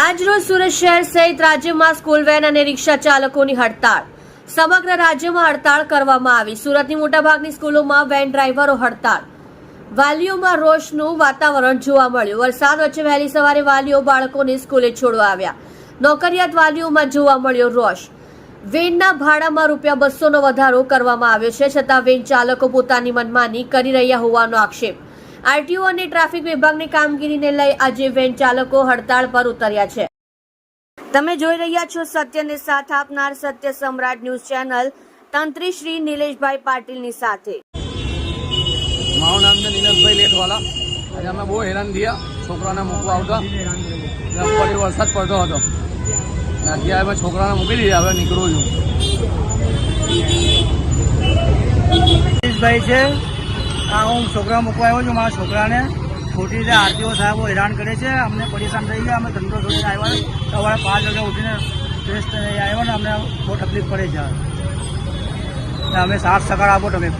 આજરોજ સુરત શહેર સહિત રાજ્યમાં સ્કૂલ વેન અને રિક્ષા ચાલકોની હડતાળ. સમગ્ર રાજ્યમાં હડતાળ કરવામાં આવી. સુરતની મોટાભાગની સ્કૂલોમાં વેન ડ્રાઈવરો હડતાળ. વાલીઓમાં રોષનું વાતાવરણ જોવા મળ્યું. વરસાદ વચ્ચે વહેલી સવારે વાલીઓ બાળકોને સ્કૂલે છોડવા આવ્યા. નોકરિયાત વાલીઓમાં જોવા મળ્યો રોષ. વેનના ભાડામાં રૂપિયા બસોનો વધારો કરવામાં આવ્યો છે, છતાં વેન ચાલકો પોતાની મનમાની કરી રહ્યા હોવાનો આક્ષેપ. આરટીઓ અને ટ્રાફિક વિભાગની કામગીરીને લઈ આજે વેન ચાલકો હડતાળ પર ઉતર્યા છે. તમે જોઈ રહ્યા છો સત્યને સાથ આપનાર સત્ય સમ્રાટ ન્યૂઝ ચેનલ. તંત્રી શ્રી નિલેશભાઈ પાટીલની સાથે. મારું નામ છે નિલેશભાઈ લેટવાલા આજે અમે બહુ હેરાન થયા છોકરાને મૂકવા આવતા. ફરી વરસાદ પડતો હતો. અત્યારે અમે છોકરાને મૂકી દીધા હવે નીકળું છું. ભાઈ છે. આ હું છોકરા મૂકવા આવ્યો છું, મારા છોકરાને. ખોટી રીતે આરટીઓ સાહેબો હેરાન કરે છે. અમને પરેશાન થઈ ગયા, અમે ધંધો છોડીને આવ્યા. સવારે પાંચ વાગે ઉઠીને થઈને આવ્યા ને અમને બહુ તકલીફ પડે છે. અમે સાત સકાર આપો તમે.